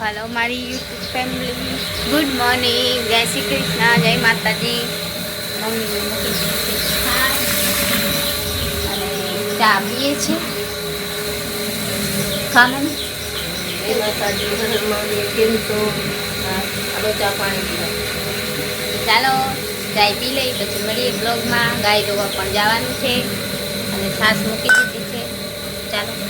હાલો મારી YouTube family. Good morning. જય શ્રી કૃષ્ણ. જય માતાજી. મમ્મી. અને ચા પીએ છે. ખાવાનું? એ માતાજી. કેમ છો? હા, ચા પાણી પીવા. ચાલો ચાય પી લઈ પછી મળીએ બ્લોગમાં ગાય જોવા પણ જવાનું છે. અને છાશ મૂકી દીધી છે. ચાલો.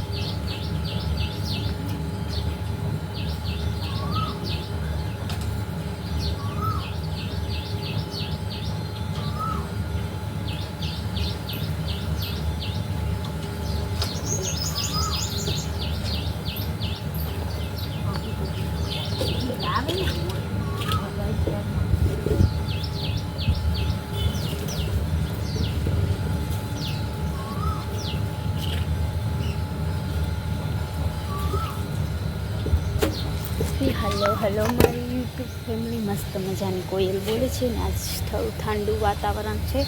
મજાની કોયલ બોલે છે ને, આજ થોડું ઠંડુ વાતાવરણ છે.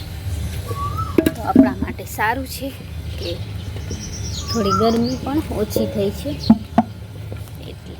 તો આપણા માટે સારું છે કે થોડી ગરમી પણ ઓછી થઈ છે. એટલે.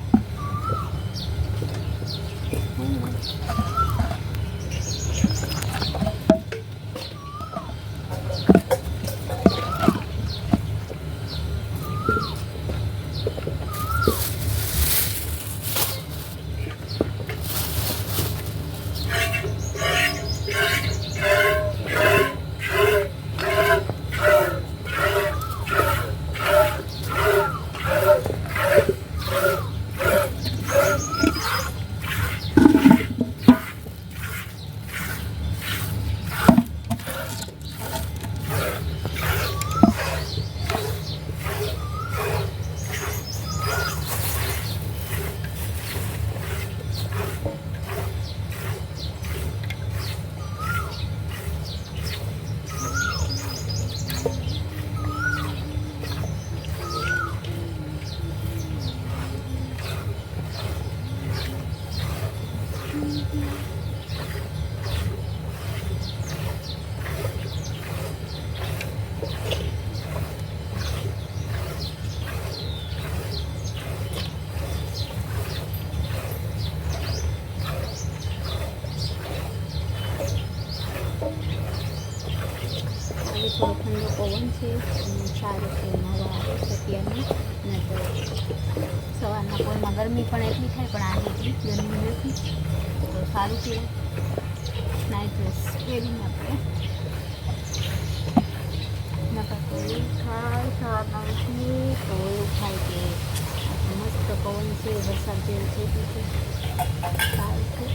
સારું છે. નાઇટ ડ્રેસ પહેરીને આપણે નકર થાય સવારના તો થાય કે મસ્ત પવન છે, વરસાદ જેવું છે. સારું છે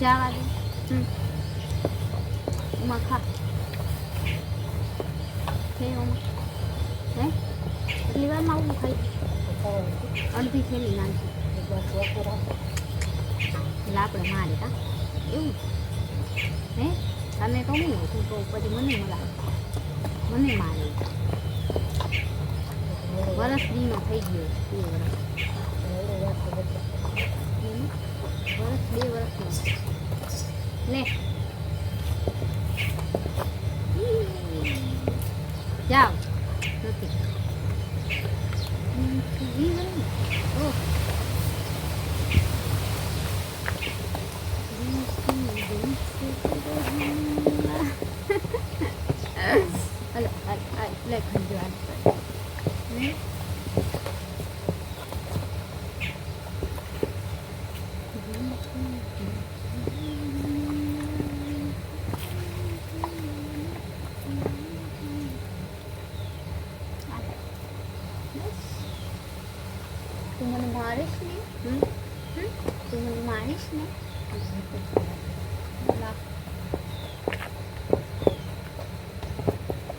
જવા દે હમ ઉમા ખા છે ઉમા હે એટલી વારમાં આવું ખાઈ અડધી થેલી નાખી એટલે આપણે મારે કા એવું હે તને તો નહીં તું તો પછી મને મરાવે મને મારે. વરસ દીનો થઈ ગયો બે વરસ. વરસ બે વરસનો. લે. મને મારીશ ને તું મને મારીશ ને?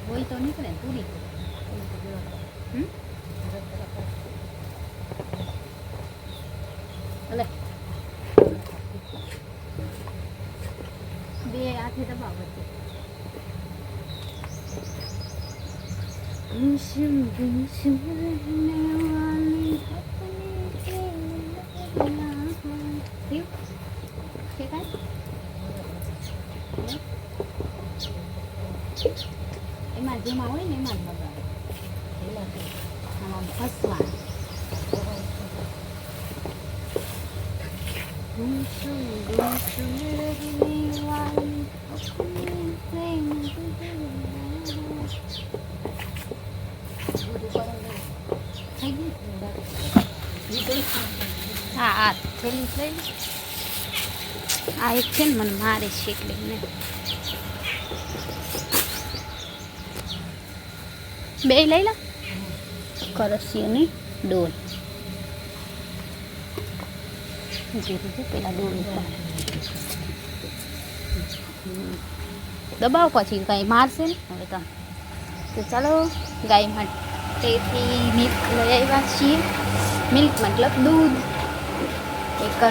હોય તો નીકળે પૂરી હમ? થેલી લઈ આ એક છે ને મને મારે છે એટલે ને બે લઈ લો. કરસીઓની ડોલ. પેલા ડોલ. દબાવ પછી કાંઈ મારશે ને? હવે તો. તો ચાલો ગાય માટેથી મિલ્ક લઈ આવ્યા છીએ. મિલ્ક મતલબ દૂધ. એક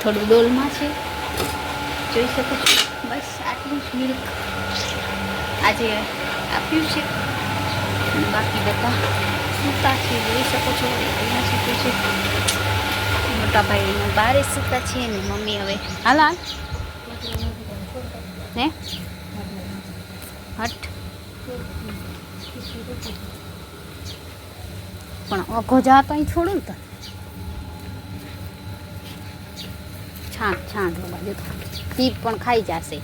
થોડું ડોલમાં છે. જોઈ શકો છો. બસ, આટલું જ મિલ્ક આજે આપ્યું છે. બાકી બધા સૂતા છે. જોઈ શકો છો એના સૂતું છે? મોટા ભાઈ બારે સૂતા છે ને મમ્મી હવે હાલ હાલ. હે હટ. પણ અઘો જાતો અહીં છોડું છાંટ છાંટ હોવા બાજુ તો પણ ખાઈ જશે.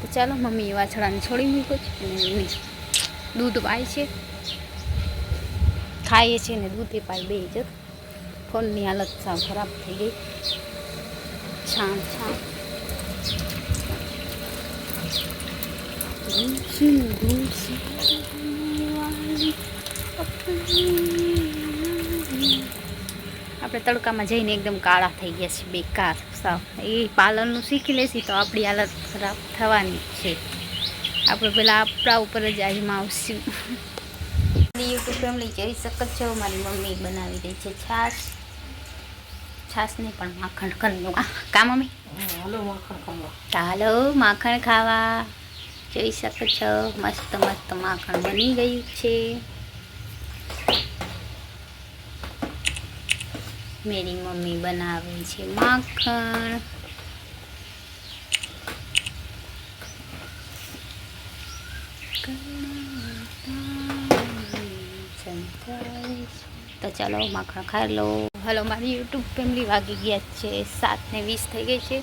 તો ચાલો, મમ્મી વાછડાને છોડી મૂકો છે દૂધ પાય છે. ખાઈએ છીએ ને દૂધે પાય બે જ. ફોનની હાલત સાવ ખરાબ થઈ ગઈ. છાણ છાણ. આપણે તડકામાં જઈને એકદમ કાળા થઈ ગયા છે બેકાર. સાવ. એ પાલનનું શીખી લેશી તો આપણી હાલત ખરાબ થવાની જ છે. આપણે પેલા આપણા ઉપર જ આજમાં આવશું. યુટ્યુબ ફેમિલી જઈ શકો છો મારી મમ્મી બનાવી રહી છે છાશ. છાશ નહીં પણ માખણ કરનું કા મમ્મી? ચાલો માખણ ખાવા. જોઈ શકો છો. મસ્ત મસ્ત માખણ બની ગયું છે. મેરી મમ્મી બનાવે છે માખણ. તો ચાલો માખણ ખાઈ લો. હલો, મારી યુટ્યુબ ફેમિલી વાગી ગયા છે સાત ને વીસ થઈ ગઈ છે.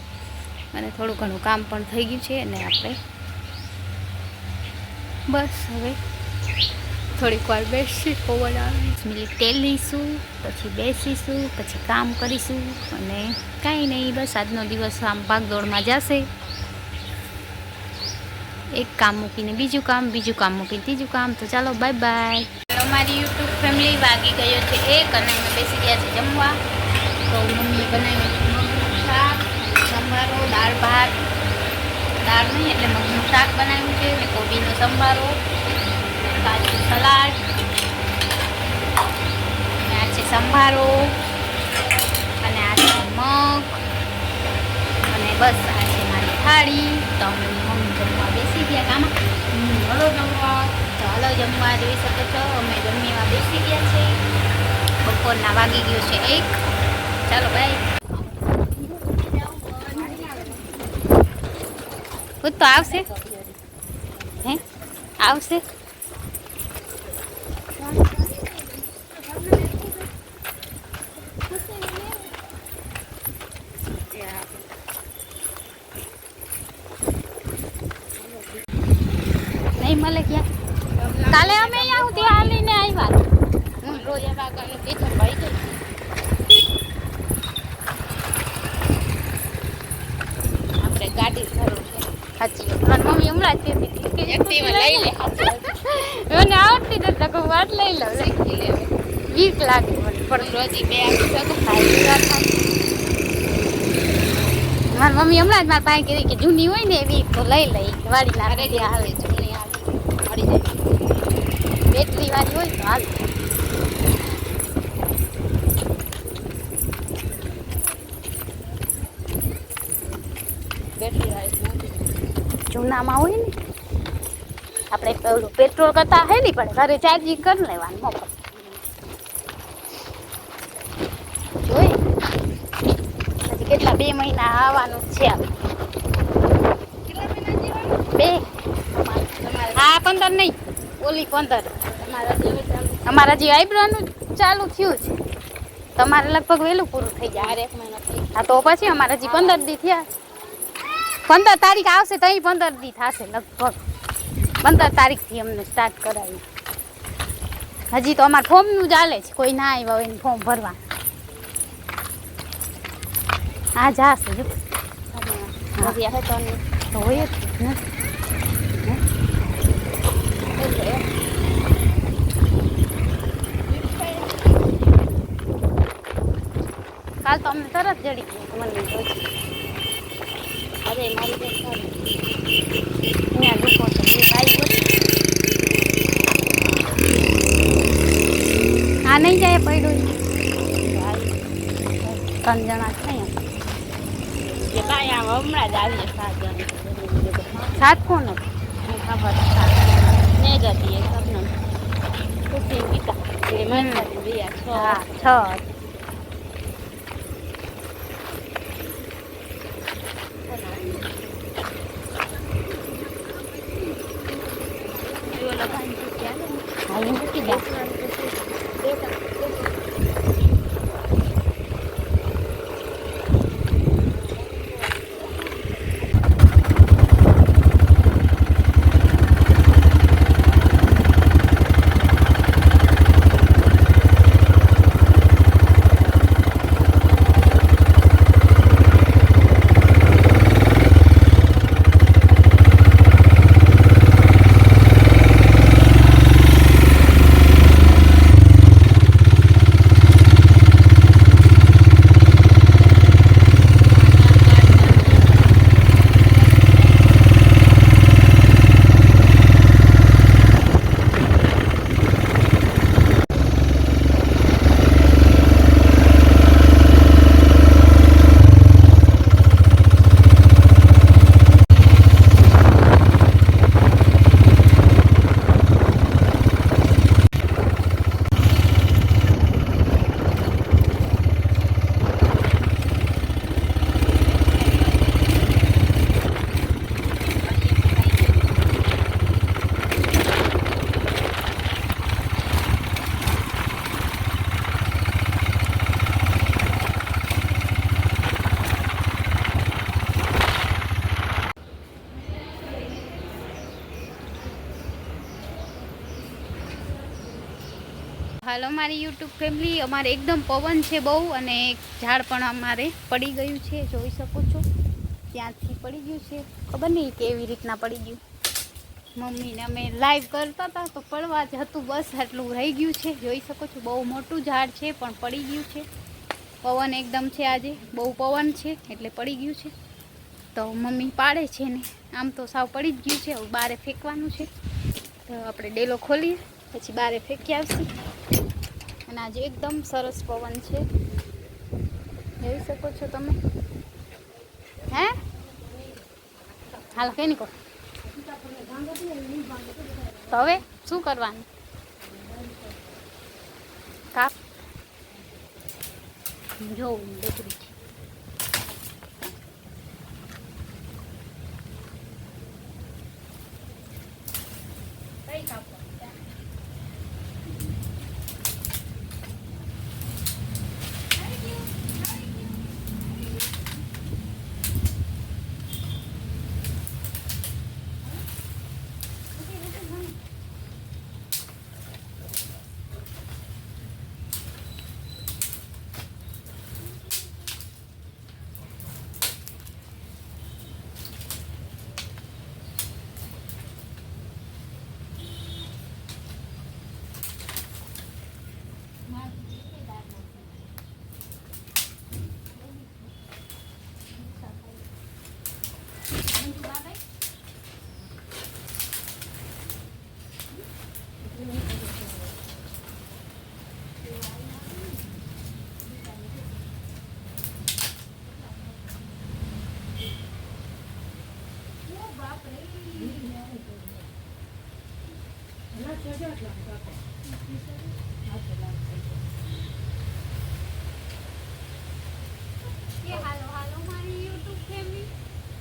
અને થોડું ઘણું કામ પણ થઈ ગયું છે અને આપણે બસ હવે થોડીક વાર બેસી પવન આવે મિનિટ તેલ લઈશું પછી બેસીશું પછી કામ કરીશું. અને કાંઈ નહીં બસ આજનો દિવસ આમ ભાગદોડમાં જશે. એક કામ મૂકીને બીજું કામ બીજું કામ મૂકીને ત્રીજું કામ. તો ચાલો બાય બાય અમારી યુટ્યુબ ફેમિલી વાગી ગયો છે એક અને અમે બેસી ગયા છે જમવા. તો મમ્મીએ બનાવ્યું છે મગનું શાક સંભારો દાળ ભાત. દાળ નહીં એટલે મગનું શાક બનાવ્યું છે અને કોબીનો સંભારો. કાચું સલાડ અને આ છે સંભારો અને આ છે મગ અને બસ આ છે મારી થાળી તો અમે મમ્મી જમવા બેસી ગયા કામાં હલો જમવા તો હલો જમવા જોઈ શકો છો અમે જમવા બેસી ગયા છે બપોરના વાગી ગયો છે એક ચાલો ભાઈ ભૂત તો આવશે. હે? આવશે નહીં મળે ક્યાં કાલે અમે અહીંયા હું ત્યાં લઈને આવ્યા હું રોજ એમાં ગયો કે છે ભાઈ ગઈ આપણે ગાડી જરૂર છે સાચી વાત મારી મમ્મી હમણાં જ કહું વાત લઈ લઉં શીખી લે વીક લાગે મને પણ રોજી બે આપી શકો. મારી મમ્મી હમણાં જ મારા પાસે કીધી કે જૂની હોય ને એવી તો લઈ લઈ વાળી ના આવે. જૂની આવે. મળી જાય. બેટરી વાળી હોય તો હાલ. બેટરી જૂનામાં હોય ને આપણે પેલું પેટ્રોલ કરતા હે નહીં પણ ઘરે ચાર્જિંગ કરી લેવાનું મફત જોઈ. હજી કેટલા બે મહિના આવવાનું છે બે. હા પંદર નહીં ઓલી પંદર. અમારા જે આઈબ્રોનું ચાલુ થયું છે તમારે લગભગ વહેલું પૂરું થઈ જાય. હા તો પછી અમારા હજી પંદર દી થયા. પંદર તારીખ આવશે તો પંદર દી થશે લગભગ. પંદર તારીખથી અમને સ્ટાર્ટ કરાવી હજી તો અમારે ફોર્મનું ચાલે છે. કોઈ ના આવ્યા હોય ફોર્મ ભરવા. હા. જાશે જો તો હોય જ કાલ તો અમને તરત જડી ગયું મને અરે મારી બેન આ નહીં જાય પડ્યું ત્રણ જણા છે હમણાં જ આવીએ સાત જણ સાત કોણ હતું ખબર છે સાત ને જ હતી એ સપનમ ખુશી ગીતા છ હા હાલી મૂકી દે હાલો મારી યુટ્યુબ ફેમિલી અમારે એકદમ પવન છે બહુ અને એક ઝાડ પણ અમારે પડી ગયું છે, જોઈ શકો છો. ત્યાંથી પડી ગયું છે, ખબર નહીં કેવી રીતના પડી ગયું. મમ્મીને અમે લાઈવ કરતા હતા તો પડવા જ હતું, બસ આટલું રહી ગયું છે, જોઈ શકો છો. બહુ મોટું ઝાડ છે, પણ પડી ગયું છે. પવન એકદમ છે આજે, બહુ પવન છે, એટલે પડી ગયું છે. તો મમ્મી પાડે છે ને, આમ તો સાવ પડી જ ગયું છે, હવે બારે ફેંકવાનું છે. તો આપણે ડેલો ખોલીએ. પછી બારે ફેંકી આવશે. અને આજે એકદમ સરસ પવન છે. જોઈ શકો છો તમે. હે? હાલ, કઈ નહીં કહો. તો હવે શું કરવાનું? કાપ. જોઉં દીકરી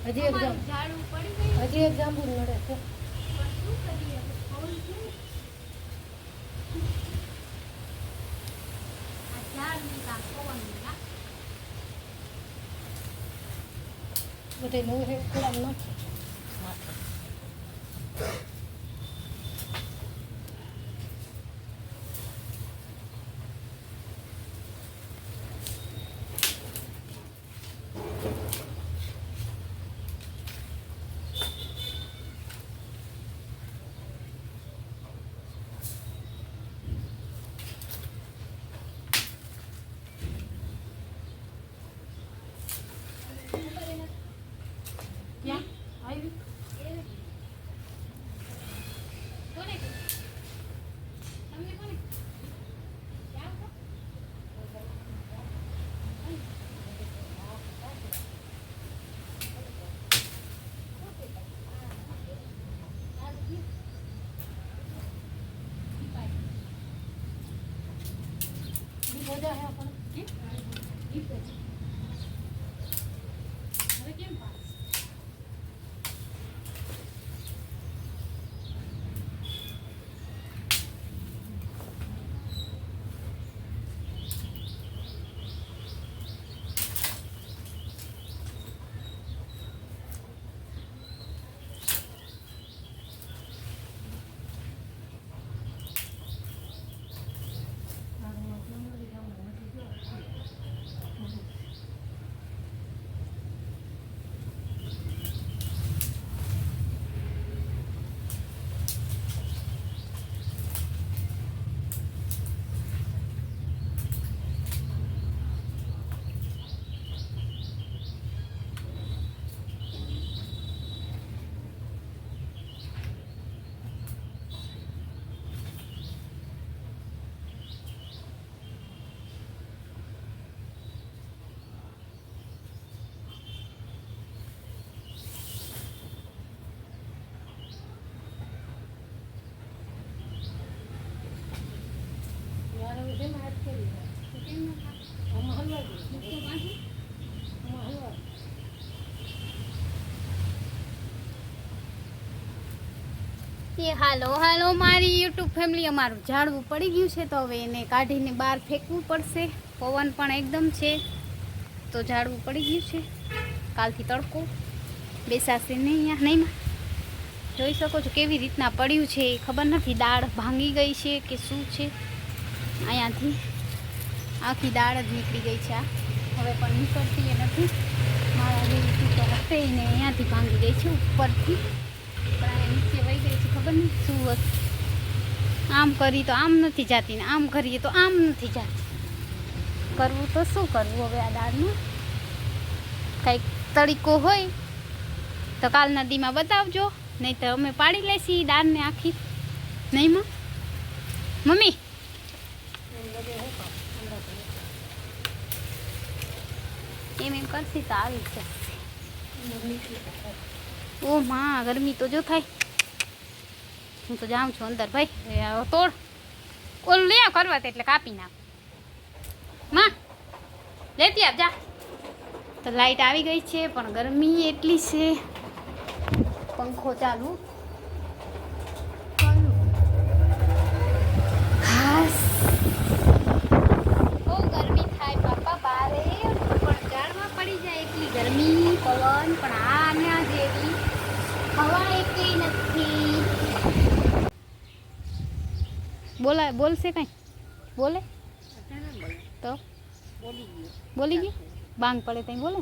હજી એક જામ હજી એક જાંબુ નડે છે. બધે નવું છે એ હાલો હાલો, મારી યુટ્યુબ ફેમિલી, અમારું ઝાડવું પડી ગયું છે, તો હવે એને કાઢીને બહાર ફેંકવું પડશે. પવન પણ એકદમ છે, તો ઝાડવું પડી ગયું છે. કાલથી તડકો, બેસાશે નહીં અહીંયા, નહીં? જોઈ શકો છો કેવી રીતના પડ્યું છે, એ ખબર નથી, દાળ ભાંગી ગઈ છે કે શું છે? અહીંયાથી આખી દાળ જ નીકળી ગઈ છે, આ. હવે પણ નીકળતી એ નથી. મારા જેવી તો હશે ને અહીંયાથી ભાંગી ગઈ છે, ઉપરથી. નીચે વહી ગઈ છે ખબર નહીં શું હતું આમ કરી તો આમ નથી જાતી ને આમ કરીએ તો આમ નથી જાતી. કરવું તો શું કરવું હવે આ દાળનું? કંઈક તડીકો હોય તો કાલ નદીમાં બતાવજો, નહીં તો અમે પાડી લેશી દાળને આખી. નહીં માં? મમ્મી? એમ. એમ કરશી તો આવી જશે. ઓ માં, ગરમી તો જો થાય. હું તો જાઉં છું અંદર, ભાઈ. તોડ. ઓલું લે કરવા એટલે કાપી નાખ. માં, લેતી આપ જા. તો લાઈટ આવી ગઈ છે, પણ ગરમી એટલી છે. પંખો ચાલુ કરું. હાસ. બહુ ગરમી થાય બાપા બારે પણ ઝાડમાં પડી જાય એટલી ગરમી પવન પણ આના જેવી હવા એકેય નથી બોલાય બોલશે કઈ? બોલે? તો? બોલી ગઈ બાંગ પડે તઈ બોલે?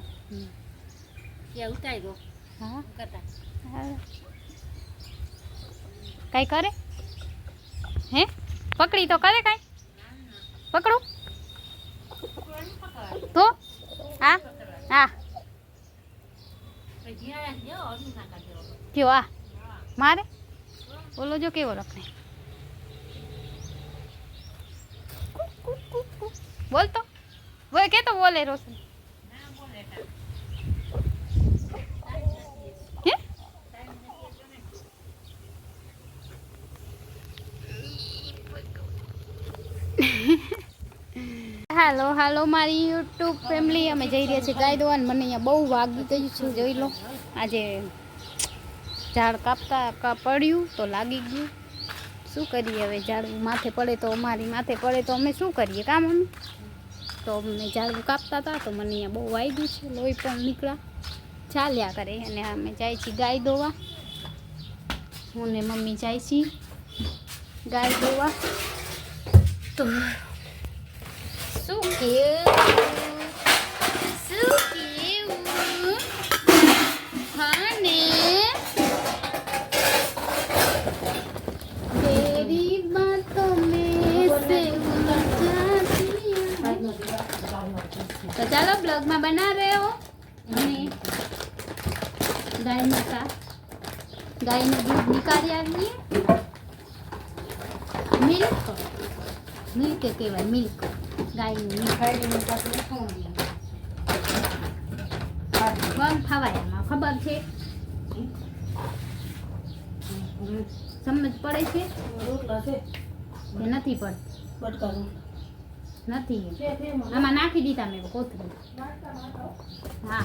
હા. કાંઈ કરે? હે? પકડી તો કરે કાંઈ? પકડું? તો? હા? હા. કયો આ? મારે? બોલો જો કેવો રખડે. બોલ તો. કે તો બોલે રોશન. હાલો હાલો, મારી યુટ્યુબ ફેમિલી. અમે જઈ રહ્યા છીએ ગાય દોવાને મને અહીંયા બહુ વાગી ગયું છે, જોઈ લો. આજે ઝાડ કાપતા પડ્યું તો લાગી ગયું. શું કરીએ હવે? ઝાડ માથે પડે તો અમારી માથે પડે તો અમે શું કરીએ? કામ અમે તો અમે ઝાડવું કાપતા હતા તો મને અહીંયા બહુ વાગ્યું છે, લોહી પણ નીકળ્યા. ચાલ્યા કરે અને અમે જાય છીએ ગાય દોવા. હું ને મમ્મી જાય છીએ ગાય દોવા. તો શું કેવું તો બનાવે હો. અને ગાય માતા ગાયનું દૂધ નીકાળી આવીએ. મિલ્ક? મિલ્ક કહેવાય મિલ્ક. ગાયનું બમ ખવાય એમાં ખબર છે? સમજ પડે છે? નથી પડતી નથી આમાં નાખી દીધા મેં કોથળી હા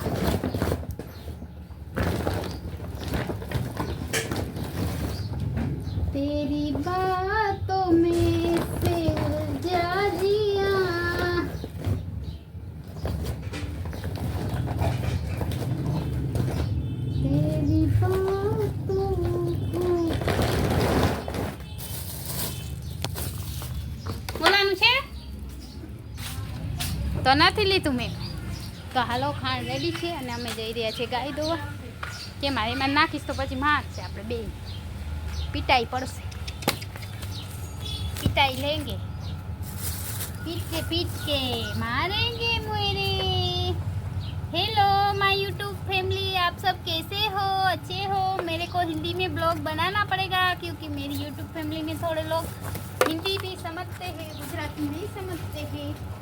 તો નથી લીધું મેં તો હાલો ખાંડ રેડી છે અને અમે જઈ રહ્યા છીએ ગાય દોવા કે મારે એમાં નાખીશ તો પછી માર છે આપણે બે પીટાઈ પડશે પીટાઈ લેંગે पीट के पीट के मारेंगे मोरे हेलो माय यूट्यूब फैमिली आप सब कैसे हो अच्छे हो मेरे को हिंदी में ब्लॉग बनाना पड़ेगा क्योंकि मेरी यूट्यूब फैमिली में थोड़े लोग हिंदी भी समझते हैं गुजराती नहीं समझते हैं और हम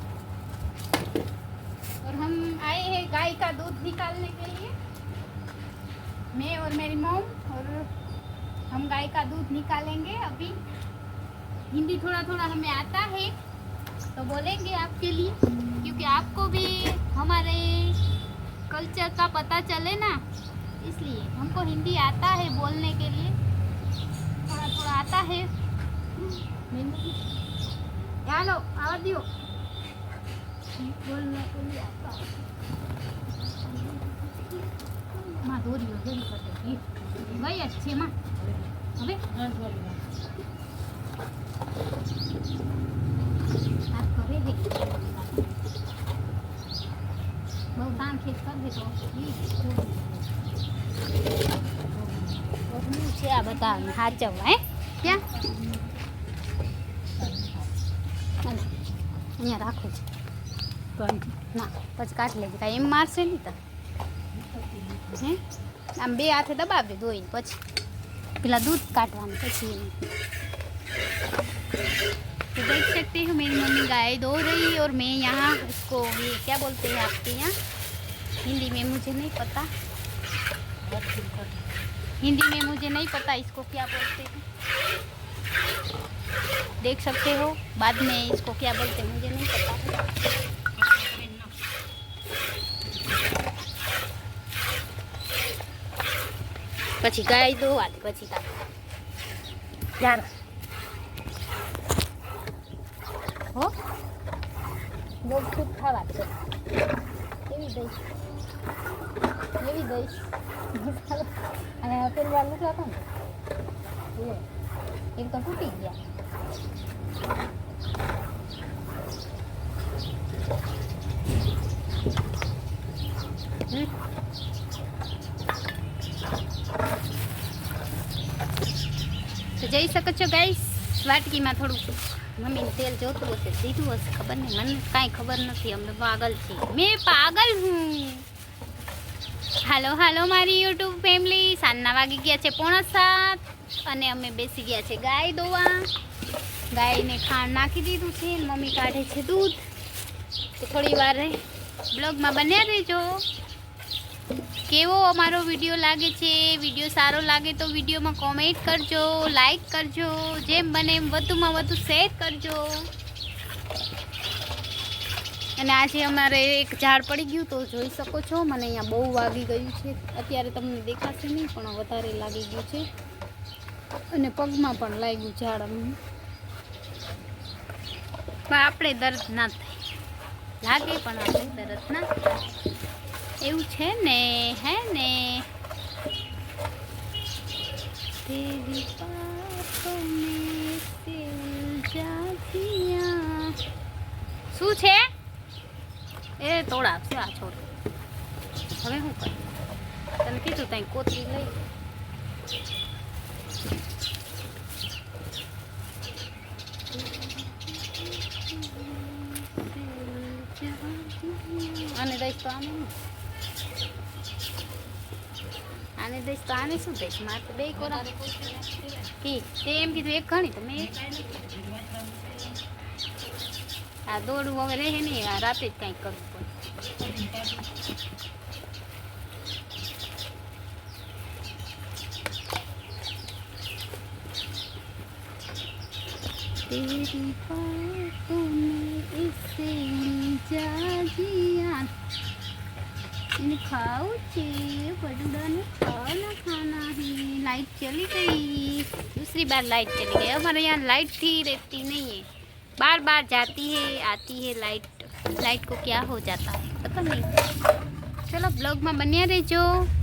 आए हैं गाय का दूध निकालने के लिए। मैं और मेरी मॉम और हम गाय का दूध निकालेंगे अभी। हिंदी थोड़ा थोड़ा हमें आता है तो बोलेंगे आपके लिए, क्योंकि आपको भी हमारे कल्चर का पता चले ना, इसलिए हमको हिंदी आता है बोलने के लिए। थोड़ा थोड़ा आता है। यालो आवाज़ दियो। बोलने के लिए आता है। માં દોરીઓ દોરી કરતી ગઈ જ છે માં હવે? આ કરે હે. બહુ કામ ખેત કરે તો. છે આ બધા સાચવવા હે? ક્યાં? હાલો, અહીંયા રાખું. છું ના પછી કાઢી લેજે. કાંઈ એમ મારશે નહીં તો. હે આમ બે હાથે દબાવી ધોઈને પછી પેલા દૂધ કાઢવાનું પછી એનું तो देख सकते हो मेरी मम्मी गाय धो रही और मैं यहाँ इसको ये क्या बोलते हैं आपके यहाँ हिंदी में मुझे नहीं पता हिंदी में मुझे नहीं पता इसको क्या बोलते हैं देख सकते हो बाद में इसको क्या बोलते हैं मुझे नहीं पता પછી ગાય દોવાથી પછી તારે. હો? બહુ ખૂબ ખાવા છે એવી દઈશ. એવી દઈશ. અને પેલી વાર હતા ને? એ તો તૂટી ગયા હમ. તો જઈ શકો છો ગાઈસ, વાટકીમાં થોડું મમ્મીને તેલ જોતું હશે, દીધું હશે, ખબર નહીં, મને કાંઈ ખબર નથી અમે પાગલ છીએ મેં પાગલ હું? હાલો હાલો મારી યુટ્યુબ ફેમિલી, સાંજના વાગી ગયા છે પોણા સાત અને અમે બેસી ગયા છે ગાય દોવા. ગાયને ખાંડ નાખી દીધું છે મમ્મી કાઢે છે દૂધ. તો થોડી વાર બ્લોગમાં બન્યા રહેજો. કેવો અમારો વીડિયો લાગે છે? વીડિયો સારો લાગે તો વિડીયોમાં કોમેન્ટ કરજો લાઈક કરજો, જેમ બને એમ વધુમાં વધુ શેર કરજો. અને આજે અમારે એક ઝાડ પડી ગયું તો જોઈ શકો છો, મને અહીંયા બહુ વાગી ગયું છે. અત્યારે તમને દેખાશે નહીં, પણ વધારે લાગી ગયું છે. અને પગમાં પણ લાગ્યું ઝાડ પણ આપણે દર્દ ના થાય. લાગે પણ આપણે દર્દ ના થાય. એવું છે ને હે ને તેરી પાતો મે તેલ જાતિયા શું છે એ તોડ આપશે આ છોડ હવે હું કરું તને કીધું ત્યાં કોતરી લઈ અને દઈશ તો આને આને દઈશ તો આને શું દઈશ મારે તો બે કોરા તે એમ કીધું, એક ઘણી તમે આ દોડવું હવે રહે નહીં, આ રાતે જ કંઈક કરવું પડે. તેરી પાસ તુમે ઇસે જાજિયા खाओ चे बटूडा ने खाना खाना है लाइट चली गई दूसरी बार लाइट चली गई हमारे यहाँ लाइट थी रहती नहीं है बार बार जाती है आती है लाइट लाइट को क्या हो जाता है पता नहीं चलो ब्लॉग में बनिया रहो